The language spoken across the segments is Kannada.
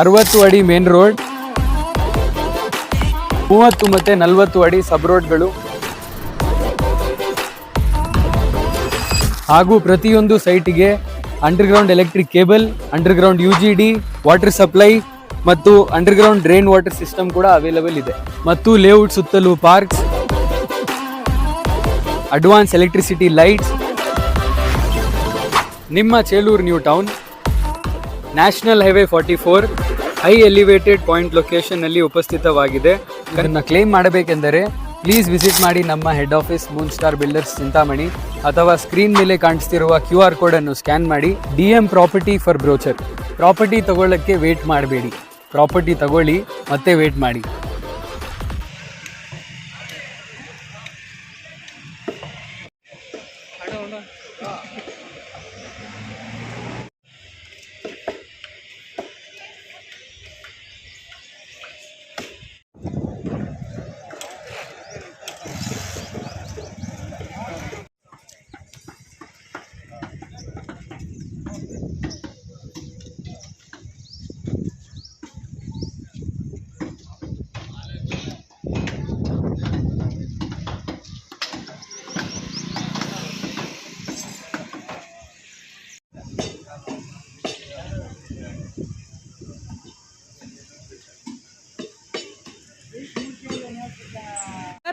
ಅರವತ್ತು ಅಡಿ ಮೇನ್ ರೋಡ್ ಮೂವತ್ತು ಮತ್ತೆ ನಲವತ್ತು ಅಡಿ ಸಬ್ ರೋಡ್ಗಳು ಹಾಗೂ ಪ್ರತಿಯೊಂದು ಸೈಟಿಗೆ underground electric cable underground U G D water supply ಮತ್ತು ಅಂಡರ್ಗ್ರೌಂಡ್ ಡ್ರೈನ್ ವಾಟರ್ ಸಿಸ್ಟಮ್ ಕೂಡ ಅವೈಲಬಲ್ ಇದೆ. ಮತ್ತು ಲೇಔಟ್ ಸುತ್ತಲೂ ಪಾರ್ಕ್ಸ್ ಅಡ್ವಾನ್ಸ್ ಎಲೆಕ್ಟ್ರಿಸಿಟಿ ಲೈಟ್ಸ್ ನಿಮ್ಮ Chelur new town national highway forty four, high elevated point ಲೊಕೇಶನ್ನಲ್ಲಿ ಉಪಸ್ಥಿತವಾಗಿದೆ. ಇದನ್ನು ಕ್ಲೇಮ್ ಮಾಡಬೇಕೆಂದರೆ ಪ್ಲೀಸ್ ವಿಸಿಟ್ ಮಾಡಿ ನಮ್ಮ head office moon star builders Chintamani ಅಥವಾ ಸ್ಕ್ರೀನ್ ಮೇಲೆ ಕಾಣಿಸ್ತಿರುವ ಕ್ಯೂ ಆರ್ ಕೋಡನ್ನು ಸ್ಕ್ಯಾನ್ ಮಾಡಿ D M property for brochure. Property ತಗೊಳ್ಳೋಕ್ಕೆ wait ಮಾಡಬೇಡಿ. ಪ್ರಾಪರ್ಟಿ ತಗೊಳ್ಳಿ, ಮತ್ತೆ ವೇಟ್ ಮಾಡಿ.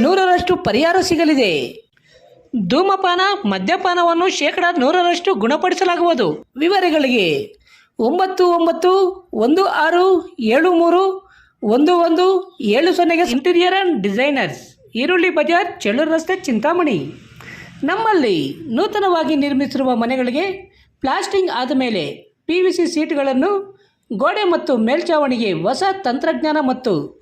ನೂರರಷ್ಟು ಪರಿಹಾರ ಸಿಗಲಿದೆ. ಧೂಮಪಾನ, ಮದ್ಯಪಾನವನ್ನು ಶೇಕಡ ನೂರರಷ್ಟು ಗುಣಪಡಿಸಲಾಗುವುದು. ವಿವರಗಳಿಗೆ ಒಂಬತ್ತು ಒಂಬತ್ತು ಒಂದು ಆರು ಏಳು ಮೂರು ಒಂದು ಒಂದು ಏಳು ಸೊನ್ನೆಗೆ ಇಂಟೀರಿಯರ್ ಆ್ಯಂಡ್ ಡಿಸೈನರ್ಸ್, ಈರುಳ್ಳಿ ಬಜಾರ್, ಚೆಳ್ಳೂರು ರಸ್ತೆ, ಚಿಂತಾಮಣಿ. ನಮ್ಮಲ್ಲಿ ನೂತನವಾಗಿ ನಿರ್ಮಿಸಿರುವ ಮನೆಗಳಿಗೆ ಪ್ಲಾಸ್ಟಿಂಗ್ ಆದ ಮೇಲೆ ಪಿ ವಿ ಸಿ ಸೀಟ್ಗಳನ್ನು ಗೋಡೆ ಮತ್ತು ಮೇಲ್ಛಾವಣಿಗೆ ಹೊಸ ತಂತ್ರಜ್ಞಾನ ಮತ್ತು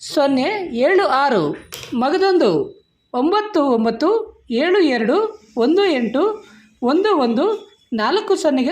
ಸೊನ್ನೆ ಏಳು ಆರು. ಮಗದೊಂದು ಒಂಬತ್ತು ಒಂಬತ್ತು ಏಳು ಎರಡು ಒಂದು ಎಂಟು ಒಂದು ಒಂದು ನಾಲ್ಕು ಸೊನ್ನೆಗೆ